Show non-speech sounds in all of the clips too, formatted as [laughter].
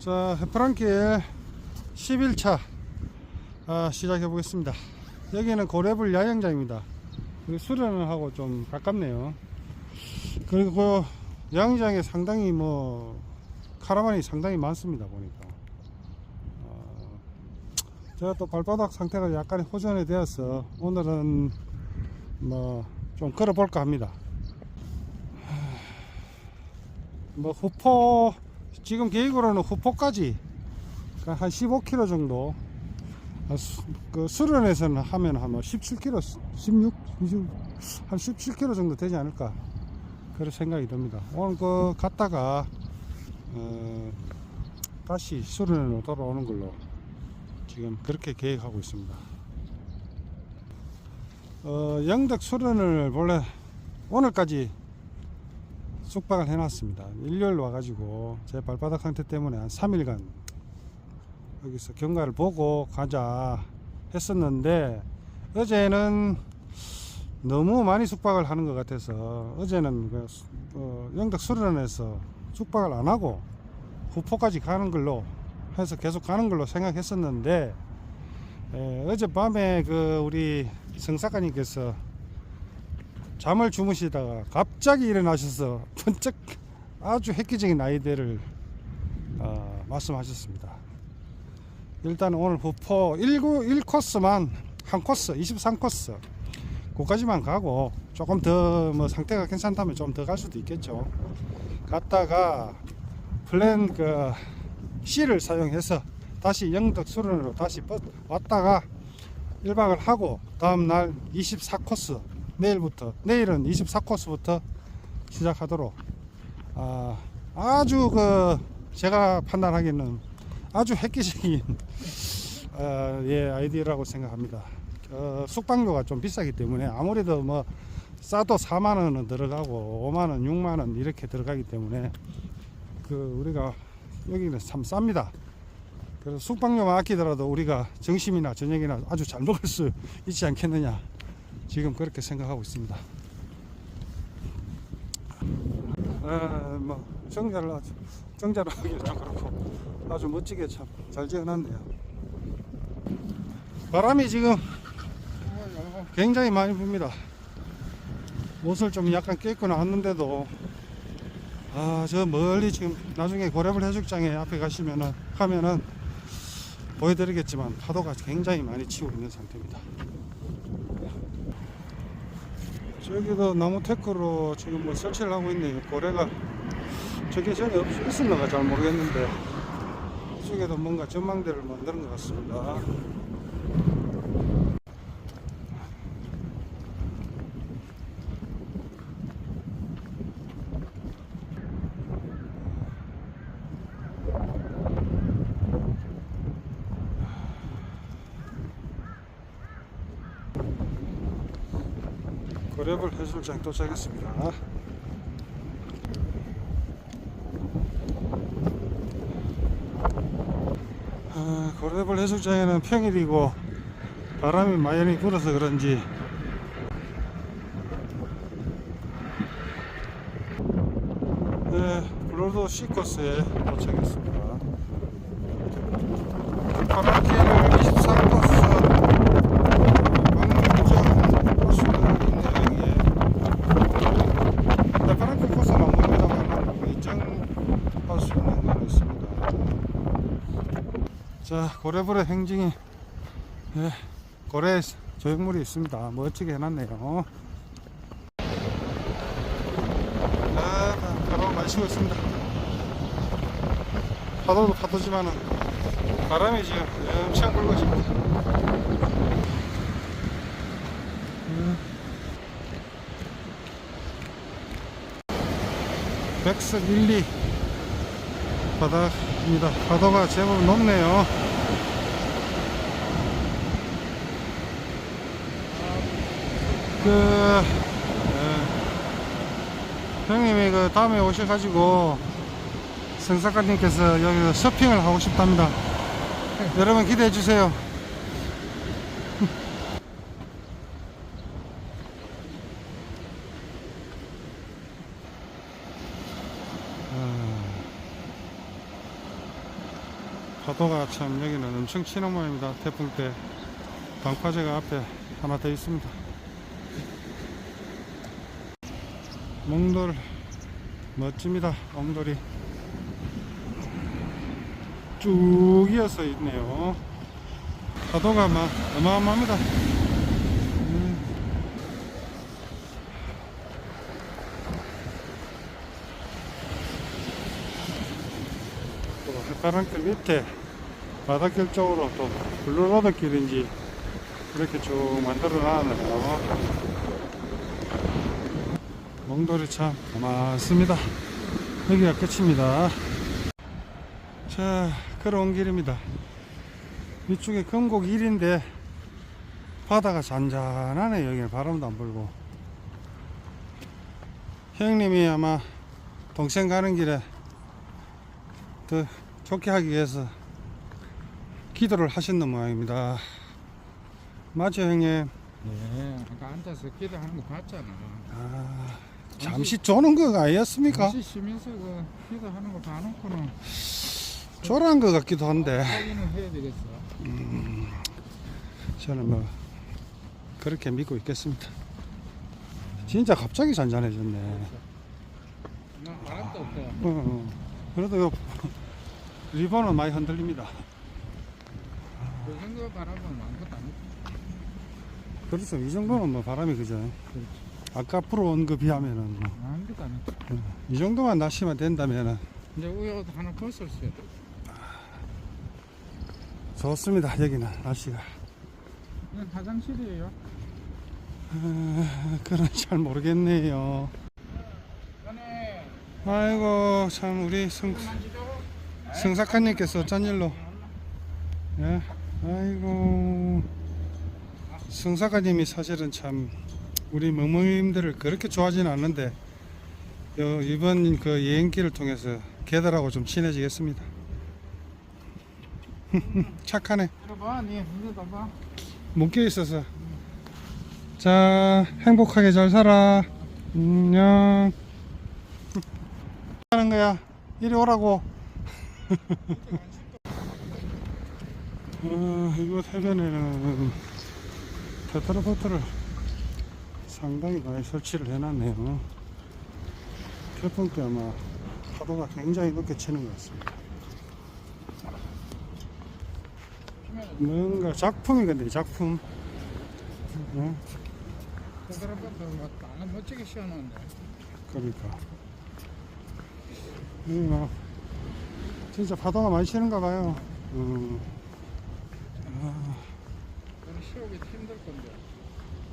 자, 해프랑길 11차 아, 시작해 보겠습니다. 여기는 고래불 야영장입니다. 그리고 수련을 하고 좀 가깝네요. 그리고 그 야영장에 상당히 뭐 카라반이 상당히 많습니다. 보니까. 어, 제가 또 발바닥 상태가 약간 호전이 되어서 오늘은 뭐 좀 걸어볼까 합니다. 뭐 후포 지금 계획으로는 후포까지 그러니까 한 15km 정도 아, 수, 그 수련에서는 하면 한 17km 16 20, 한 17km 정도 되지 않을까 그런 생각이 듭니다. 오늘 그 갔다가 어, 다시 수련으로 돌아오는 걸로 지금 그렇게 계획하고 있습니다. 어, 영덕 수련을 원래 오늘까지 숙박을 해놨습니다. 일요일 와가지고 제 발바닥 상태 때문에 한 3일간 여기서 경과를 보고 가자 했었는데 어제는 너무 많이 숙박을 하는 것 같아서 어제는 그 수- 어, 영덕 수련에서 숙박을 안 하고 후포까지 가는 걸로 해서 계속 가는 걸로 생각했었는데 에, 어젯밤에 그 우리 성사가님께서 잠을 주무시다가 갑자기 일어나셔서 번쩍 아주 획기적인 아이디어를 어, 말씀하셨습니다. 일단 오늘 후포 19, 1코스만 한 코스 23코스 그까지만 가고 조금 더 뭐 상태가 괜찮다면 좀 더 갈 수도 있겠죠. 갔다가 플랜 그 C를 사용해서 다시 영덕 수련으로 다시 뻗- 왔다가 1박을 하고 다음 날 24코스 내일부터 내일은 24코스부터 시작하도록 아, 아주 그 제가 판단하기에는 아주 획기적인 어, 예, 아이디어라고 생각합니다. 어, 숙박료가 좀 비싸기 때문에 아무래도 뭐 싸도 4만 원은 들어가고 5만 원, 6만 원 이렇게 들어가기 때문에 그 우리가 여기는 참 쌉니다. 그래서 숙박료만 아끼더라도 우리가 점심이나 저녁이나 아주 잘 먹을 수 있지 않겠느냐. 지금 그렇게 생각하고 있습니다. 에, 뭐 정자를 아주 정자로 하기 좀 그렇고 아주 멋지게 참 잘 지어놨네요. 바람이 지금 굉장히 많이 붑니다. 옷을 좀 약간 껴입고 나왔는데도 아 저 멀리 지금 나중에 고래벌 해수욕장에 앞에 가시면은 하면은 보여드리겠지만 파도가 굉장히 많이 치고 있는 상태입니다. 저기도 나무 테크로 지금 뭐 설치를 하고 있네요. 고래가 저기 전에 없, 있었나가 잘 모르겠는데 이쪽에도 뭔가 전망대를 만드는 것 같습니다. 고래벌 해수욕장 도착했습니다. 아, 고래벌 해수욕장에는 평일이고 바람이 많이 불어서 그런지 네, 블로도 C코스에 도착했습니다. 파란길을 24코스 방문점 코스도 있네요 여기에 파란길 코스는 안 보입니다만 입장할 수 있는 건 있습니다. 자 고래벌의 행진이 예, 고래 조형물이 있습니다. 멋지게 해놨네요. 아, 바로 마시고 있습니다. 파도도 파도지만은 바람이 지금 엄청 불고 있습니다. 음. 백석 1, 2 바닥입니다. 파도가 제법 높네요. 그 예, 형님이 그 다음에 오셔가지고 성사가님께서 여기서 서핑을 하고 싶답니다. 여러분 기대해 주세요. 아. 파도가 참 여기는 엄청 치는 모양입니다. 태풍 때 방파제가 앞에 하나 더 있습니다. 몽돌 멋집니다. 엉돌이 쭉 이어서 있네요. 파도가 막 어마어마합니다. 음. 또 햇바람길 밑에 바닷길 쪽으로 또 블루로드 길인지 이렇게 쭉 만들어 놨네요. 몽돌이 참 고맙습니다. 여기가 끝입니다. 자, 걸어온 길입니다. 이쪽에 금곡 1인데 바다가 잔잔하네 여기는 바람도 안 불고 형님이 아마 동생 가는 길에 더 좋게 하기 위해서 기도를 하셨는 모양입니다 맞죠 형님 예, 아까 앉아서 기도하는 거 봤잖아. 아, 잠시 조는 거 아니었습니까? 잠시 쉬면서 그 기도하는 거 봐놓고는 조란 거 같기도 한데 확인을 해야 되겠어. 저는 뭐 그렇게 믿고 있겠습니다 진짜 갑자기 잔잔해졌네 나 바람도 없고. 어, 어. 그래도 요 리본은 많이 흔들립니다. 그 정도 바람은 아무것도 안 그렇죠. 이 정도는 뭐 바람이 그죠. 아까 불어온 거 비하면은 뭐. 아무것도 안. 이 정도만 날씨만 된다면은 이제 우유 하나 벗었어요. 좋습니다. 여기는 날씨가. 이건 화장실이에요. 아, 그건 잘 모르겠네요. 전에 아이고 참 우리 성, 만지죠? 성사카님께서 어쩐 일로 예? 아이고 성사카님이 사실은 참 우리 멍멍이님들을 그렇게 좋아하지는 않는데 요 이번 그 여행기를 통해서 걔들하고 좀 친해지겠습니다. [laughs] 착하네. 봐. 묶여 있어서. 자 행복하게 잘 살아. 안녕. [laughs] 하는 거야. 이리 오라고. [laughs] 어, 이곳 해변에는 테트라포트를 상당히 많이 설치를 해놨네요. 태풍 때 아마 파도가 굉장히 높게 치는 것 같습니다. 뭔가 작품이 근데 작품. 땅을 멋지게 씌워놓는데. 그러니까. 이 뭐, 진짜 파도가 많이 치는가 봐요. 음, 씌우기 힘들 건데.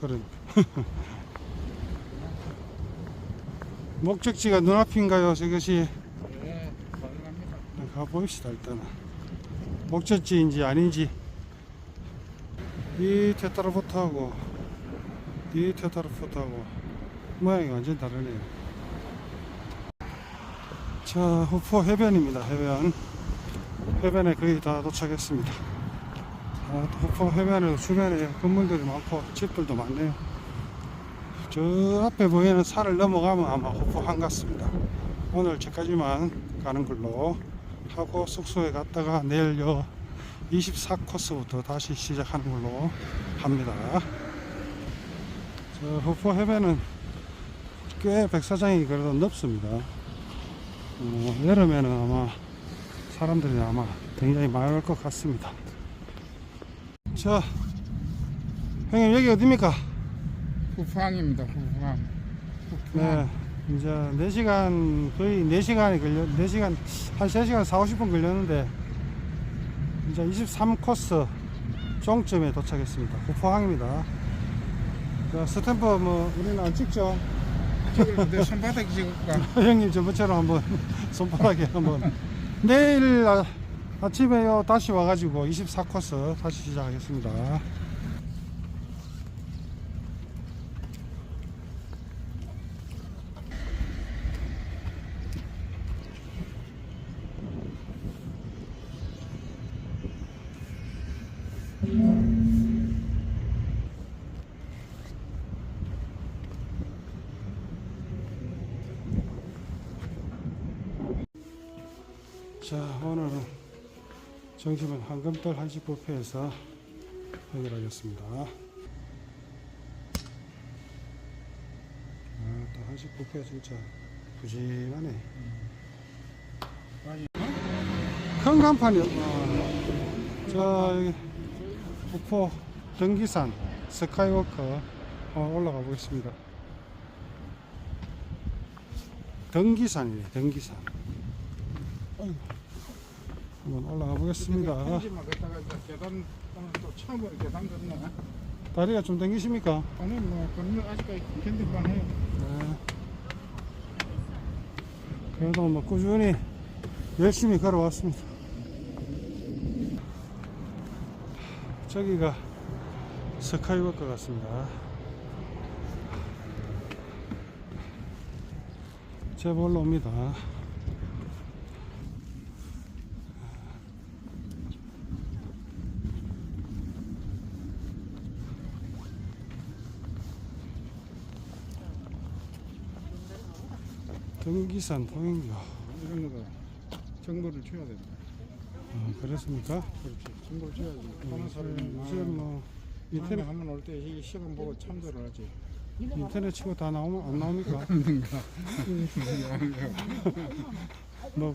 그러니까 [laughs] 목적지가 눈앞인가요 저것이. 네, 가봅시다 일단은. 목적지인지 아닌지. 이 테트라포트하고 이 테트라포트하고 모양이 완전 다르네요. 자 후포 해변입니다 해변. 해변에 거의 다 도착했습니다 아, 후포 해변에 주변에 건물들이 많고 집들도 많네요 저 앞에 보이는 산을 넘어가면 아마 후포항 같습니다 오늘 저까지만 가는 걸로 하고 숙소에 갔다가 내일 요 24코스부터 다시 시작하는 걸로 합니다. 저 후포 해변은 꽤 백사장이 그래도 넓습니다. 어, 여름에는 아마 사람들이 아마 굉장히 올것 같습니다. 자, 형님 여기 어디입니까? 후황입니다, 후황. 네. 이제 4시간, 거의 4시간이 걸려, 4시간, 한 3시간 4, 50분 걸렸는데, 이제 23코스 종점에 도착했습니다. 구포항입니다. 자, 스탬프 뭐, 우리는 안 찍죠? 내 손바닥 찍을까? 형님 저번처럼 한번 손바닥에 한번. 내일 아, 아침에요, 다시 와가지고 24코스 다시 시작하겠습니다. 자, 오늘은 점심은 황금떨 한식 뷔페에서 해결하겠습니다. 아, 또 한식 뷔페 진짜 부진하네. 큰 간판이, 어, 저, 여기, 북포 등기산 스카이워커 어, 올라가 보겠습니다. 등기산이네, 등기산. 아이고, 한번 올라가 보겠습니다. 편지만 걷다가 이제 계단 오늘 또 처음으로 계단 걷네. 다리가 좀 당기십니까? 아니 뭐 걷는 아직까지 견딜만 해요. 네. 그래도 뭐 꾸준히 열심히 걸어왔습니다. 저기가 스카이워크 같습니다. 제법 올라옵니다. 등기산 통행교. 이런 거가 정보를 줘야 된다. 어, 그렇습니까? 그렇지. 정보를 줘야지. 하는 사람은 요새 뭐 인터넷 인터넷 한번 올 때 이 시간 보고 참조를 하지. 인터넷 치고 다 나오면 안 나옵니까? [laughs] 뭐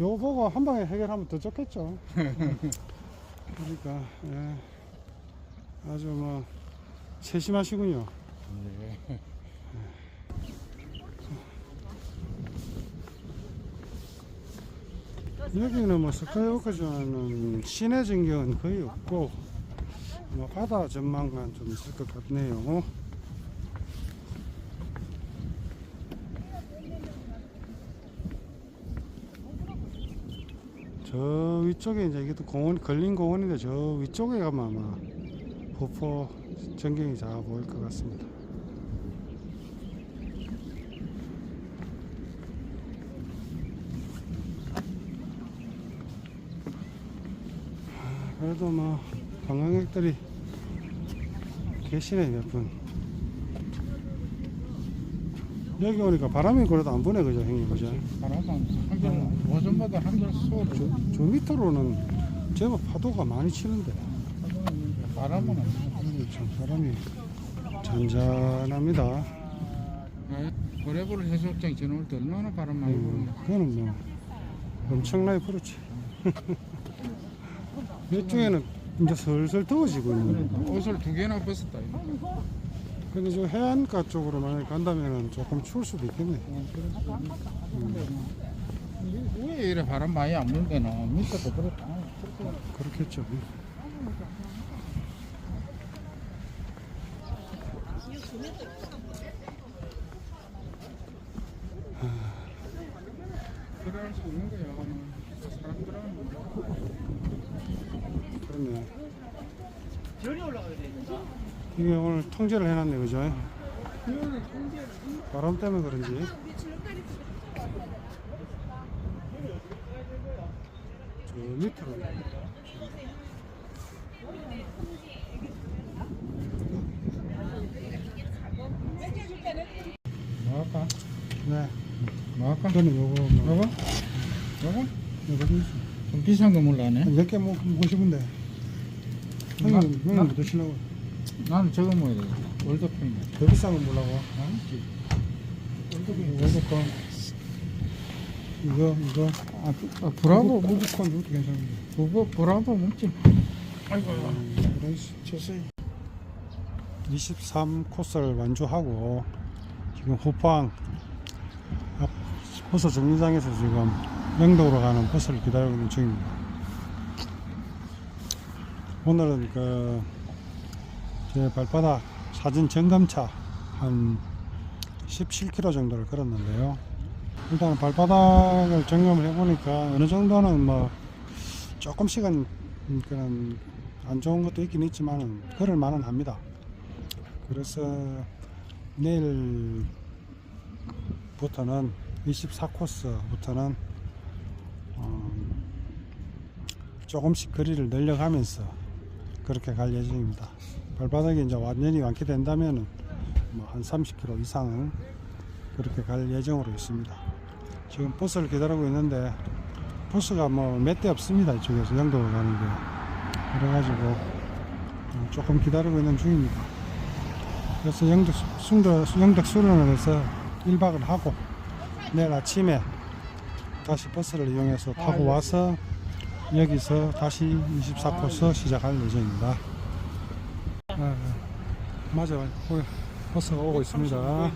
요거 보고 한 방에 해결하면 더 좋겠죠. 그러니까 예. 아주 뭐 세심하시군요. 예. 여기는 뭐 스카이워크는 시내 전경은 거의 없고 뭐 바다 전망만 좀 있을 것 같네요. 저 위쪽에 이제 이게 또 공원 걸린 공원인데 저 위쪽에 가면 아마 폭포 전경이 잘 보일 것 같습니다. 그래도 뭐 관광객들이 계시네 몇 분. 여기 오니까 바람이 그래도 안 부네 그죠 형님 그죠? 바람은 한별 오전마다 한별 쏘를 저, 저 밑으로는 제법 파도가 많이 치는데 바람은. 참 바람이 잔잔합니다. 고래볼 해수욕장 지나올 때 얼마나 바람 많이 음, 부는데. 그거는 뭐 엄청나게 그렇지. [laughs] 이쪽에는 이제 슬슬 더워지고 있는. 그러니까 옷을 두 개나 벗었다. 이거. 근데 저 해안가 쪽으로 만약 간다면은 조금 추울 수도 있겠네. 왜 이래 바람 많이 안 불대나 밑에도 그렇다. 그렇겠죠. 그럴 수 있는 거야. 사람들은 그렇네. 이게 오늘 통제를 해놨네, 그죠? 바람 때문에 그런지. 저 밑으로. 뭐 할까? 네. 뭐 할까? 저는 요거, 뭐, 요거? 요거? 요거 좀좀 비싼 거 몰라네. 몇개 먹고 싶은데. 나- 형님, 나- 형님 뭐 드시려고? 나는 저거 먹어야 돼. 월드컵인가? 더 비싼 건 몰라고. 아니지. 월드컵. 이거, 이거. 아, 부- 아 브라보 무 무조건 이것도 괜찮은데. 브라보 브라보 먹지. 아이고. 그래서 23 코스를 완주하고 지금 호빵 앞 버스 정류장에서 지금 영도로 가는 버스를 기다리고 있는 중입니다. 오늘은 그 제 발바닥 사진 점검차 한 17km 정도를 걸었는데요. 일단 발바닥을 점검을 해보니까 어느 정도는 뭐 조금씩은 그런 안 좋은 것도 있긴 있지만은 걸을 만은 합니다. 그래서 내일부터는 24코스부터는 어, 조금씩 거리를 늘려가면서 그렇게 갈 예정입니다. 발바닥이 이제 완전히 완쾌된다면은 뭐한 30km 이상은 그렇게 갈 예정으로 있습니다. 지금 버스를 기다리고 있는데 버스가 뭐 몇 대 없습니다. 이쪽에서 영도 가는 게. 그래가지고 어, 조금 기다리고 있는 중입니다. 그래서 영덕, 숭도, 영덕 수련원에서 1박을 하고 내일 아침에 다시 버스를 이용해서 타고 와서 여기서 다시 24코스 시작할 예정입니다. 아, 맞아. 버스가 오고 있습니다.